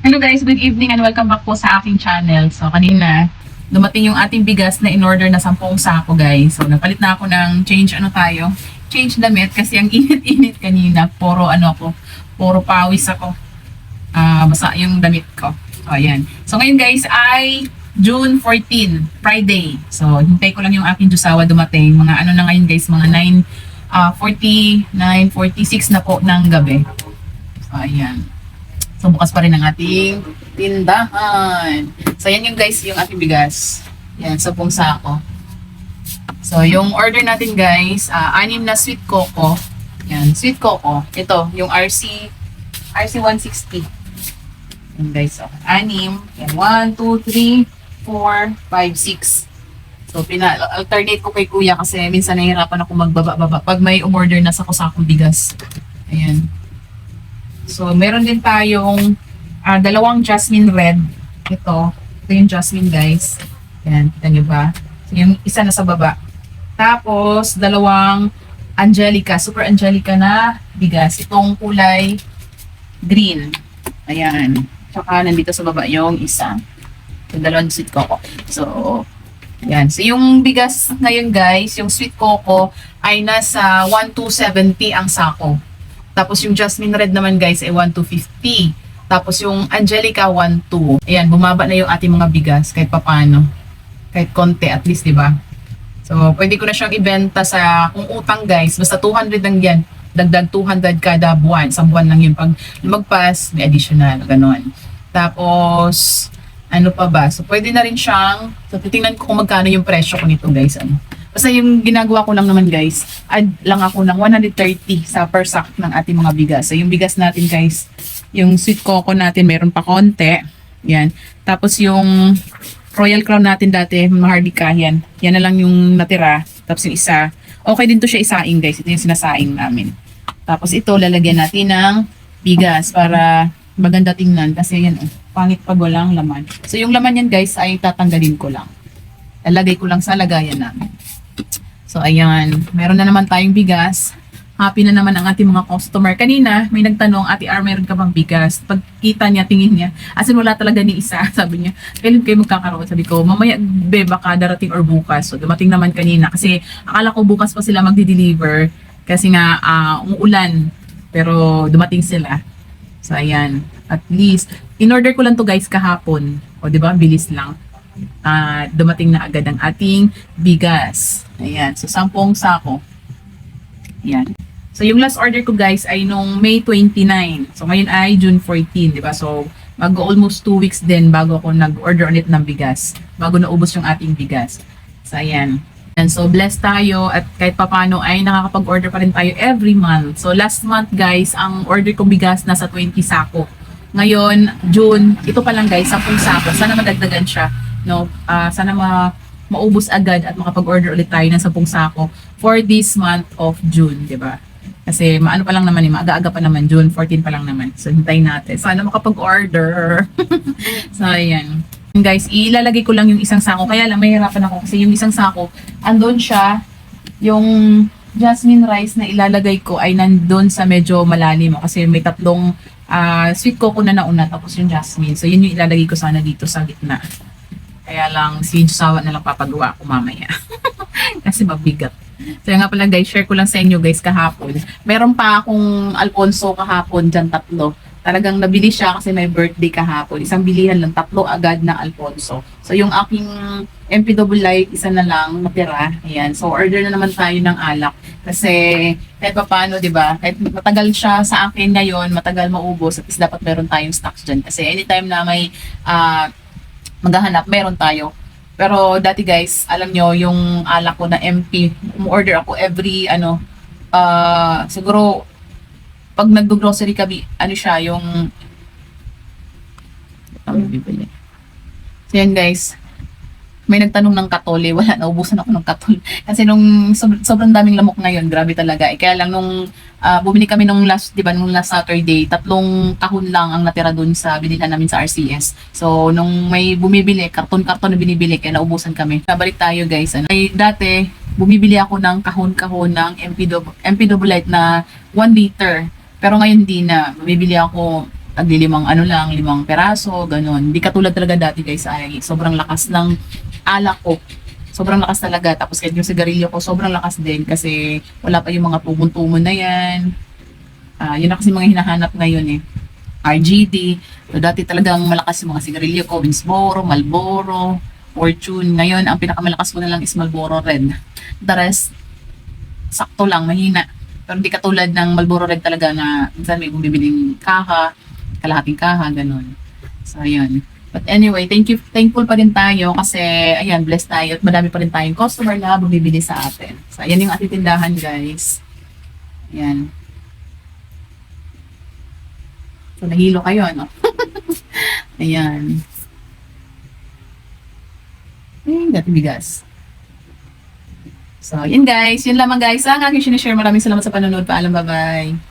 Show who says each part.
Speaker 1: Hello guys, good evening and welcome back po sa aking channel. So kanina, dumating yung ating bigas na in-order na 10 sako guys. So napalit na ako ng change ano tayo? Change damit kasi ang init-init kanina. Puro ano ako, puro pawis ako. Ah, basa yung damit ko. So ayan. So ngayon guys ay June 14, Friday. So hintay ko lang yung aking jusawa dumating. Mga ano na ngayon guys, mga 9 ah 40, 9:46 na po ng gabi. So ayan. So, bukas pa rin ang ating tindahan. So, yan yung guys, yung ating bigas. Yan, sa pong sako. So, yung order natin guys, ah, anim na sweet coco. Yan, sweet coco. Ito, yung RC, RC 160. Yan guys, so, anim. Yan, 1, 2, 3, 4, 5, 6. So, pina-alternate ko kay kuya kasi minsan nahihirapan ako magbaba-baba pag may umorder na sa kusakong bigas. Ayan. So, meron din tayong ah, dalawang jasmine red. Ito. Ito yung jasmine, guys. Yan, kita nyo ba? So, yung isa na sa baba. Tapos, dalawang angelica, super angelica na bigas. Itong kulay green. Ayan. Tsaka, nandito sa baba yung isa. Yung dalawang sweet coco. So, yan. So, yung bigas ngayon, guys, yung sweet coco ay nasa 1,270 ang sako. Tapos yung jasmine red naman guys ay 1,250. Tapos yung angelica 1,2. Ayan, bumaba na yung ating mga bigas kahit papano. Kahit konti at least, di ba? So, pwede ko na siyang ibenta sa kung utang guys. Basta 200 lang yan. Dagdag 200 kada buwan. Sa buwan lang yun. Pag lumagpas, may additional. Ganon. Tapos, ano pa ba? So, pwede na rin siyang, so, titingnan ko kung magkano yung presyo ko nito guys. Ano? Basta yung ginagawa ko lang naman guys, add lang ako ng 130 sa per sack ng ating mga bigas. So yung bigas natin guys, yung sweet coco natin meron pa konti. Yan. Tapos yung Royal Crown natin dati, mga hardika, yan. Yan na lang yung natira. Tapos yung isa, okay din to siya isaing guys. Ito yung sinasaing namin. Tapos ito, lalagyan natin ng bigas para maganda tingnan. Kasi yan, oh, pangit pag walang laman. So yung laman yan guys ay tatanggalin ko lang. Lalagay ko lang sa lagayan namin. So, ayan. Meron na naman tayong bigas. Happy na naman ang ating mga customer. Kanina, may nagtanong, Ate R, meron ka bang bigas? Pagkita niya, tingin niya, as in wala talaga ni isa. Sabi niya, kailan kayo magkakaroon? Sabi ko, mamaya, be, baka darating or bukas. So, dumating naman kanina. Kasi, akala ko bukas pa sila magdi-deliver. Kasi nga, ah, umuulan. Pero, dumating sila. So, ayan. At least, in-order ko lang to guys kahapon. O, di ba? Bilis lang ah dumating na agad ang ating bigas. Ayan. So, sampung sako. Ayan. So, yung last order ko guys ay nung May 29. So, ngayon ay June 14, di ba? So, mag-almost 2 weeks din bago ako nag-order ulit ng bigas. Bago naubos yung ating bigas. So, ayan. And so, blessed tayo at kahit papano ay nakakapag-order pa rin tayo every month. So, last month guys, ang order kong bigas nasa 20 sako. Ngayon, June, ito pa lang guys, 10 sako. Sana madagdagan siya. No? Ah, sana ma maubos agad at makapag-order ulit tayo ng 10 sako for this month of June, di ba? Kasi maano pa lang naman, eh, maaga-aga pa naman, June 14 pa lang naman. So, hintayin natin. Sana makapag-order. so, ayan. Guys, ilalagay ko lang yung isang sako. Kaya lang, mahirapan ako kasi yung isang sako, andon siya, yung jasmine rice na ilalagay ko ay nandun sa medyo malalim. Kasi may tatlong ah, sweet coco na nauna, tapos yung jasmine. So, yun yung ilalagay ko sana dito sa gitna. Kaya lang, si Josawa na lang papagawa ko mamaya. Kasi mabigat. So nga pala guys, share ko lang sa inyo guys kahapon. Meron pa akong Alfonso kahapon dyan tatlo. Talagang nabili siya kasi may birthday kahapon. Isang bilihan lang, tatlo agad na Alfonso. So yung aking MPW Light, isa na lang natira. Ayan. So order na naman tayo ng alak. Kasi kahit pa paano, di ba? Kahit matagal siya sa akin ngayon, matagal maubos, at least dapat meron tayong stocks dyan. Kasi anytime na may ah, maghahanap, meron tayo. Pero dati guys, alam nyo, yung alak ko na MP, order ako every, ano, ah siguro, pag nag-grocery kami, ano siya, yung, bibili? So yan guys, may nagtanong ng katole, wala, naubusan ako ng katole. Kasi nung sob- sobrang daming lamok ngayon, grabe talaga. Eh, kaya lang nung ah, bumili kami nung last, di ba, nung last Saturday, tatlong kahon lang ang natira dun sa binila namin sa RCS. So, nung may bumibili, karton-karton na binibili, kaya naubusan kami. Kabalik tayo guys. Ano, ay, dati, bumibili ako ng kahon-kahon ng MPW, MPW Light na 1 liter. Pero ngayon hindi na. Bumibili ako tagli limang ano lang, limang peraso, ganun. Hindi katulad talaga dati guys ay sobrang lakas ng alak ko. Sobrang lakas talaga. Tapos kahit yung sigarilyo ko, sobrang lakas din kasi wala pa yung mga tumon-tumon na yan. Ah, yun na kasi mga hinahanap ngayon eh. RGD. So dati talagang malakas yung mga sigarilyo ko, Winsboro, Malboro, Fortune. Ngayon, ang pinakamalakas ko na lang is Malboro Red. The rest, sakto lang, mahina. Pero hindi katulad ng Malboro Red talaga na minsan may bumibiling kaha, kalahating kaha, ganun. So, ayun. But anyway, thank you, thankful pa rin tayo kasi, ayan, blessed tayo at madami pa rin tayong customer na bumibili sa atin. So, ayan yung ating tindahan, guys. Ayan. So, nahilo kayo, no? ayan. Ay, dati bigas. So, yun guys. Yun lamang guys. Ang aking sinishare. Maraming salamat sa panonood. Paalam. Bye-bye.